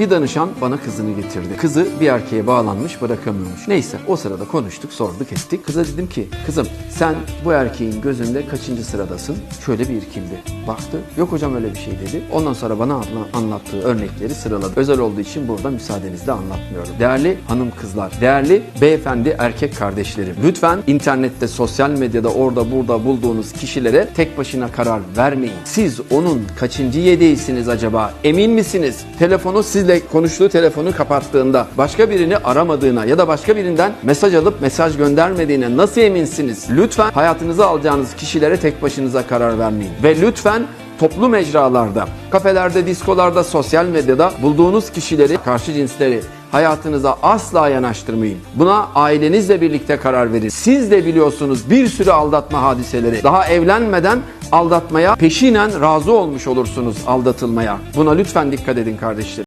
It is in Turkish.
Bir danışan bana kızını getirdi. Kızı bir erkeğe bağlanmış bırakamıyormuş. Neyse o sırada konuştuk sorduk ettik. Kıza dedim ki kızım sen bu erkeğin gözünde kaçıncı sıradasın? Şöyle bir irkildi. Baktı yok hocam öyle bir şey dedi. Ondan sonra bana anla- anlattığı örnekleri sıraladı. Özel olduğu için burada müsaadenizle anlatmıyorum. Değerli hanım kızlar, değerli beyefendi erkek kardeşlerim. Lütfen internette, sosyal medyada orada burada bulduğunuz kişilere tek başına karar vermeyin. Siz onun kaçıncı yedeğisiniz acaba? Emin misiniz? Telefonu sizle konuştuğu telefonu kapattığında başka birini aramadığına ya da başka birinden mesaj alıp mesaj göndermediğine nasıl eminsiniz? Lütfen hayatınıza alacağınız kişilere tek başınıza karar vermeyin. Ve lütfen toplu mecralarda, kafelerde, diskolarda, sosyal medyada bulduğunuz kişileri, karşı cinsleri hayatınıza asla yanaştırmayın. Buna ailenizle birlikte karar verin. Siz de biliyorsunuz bir sürü aldatma hadiseleri. Daha evlenmeden aldatmaya peşinen razı olmuş olursunuz aldatılmaya. Buna lütfen dikkat edin kardeşlerim.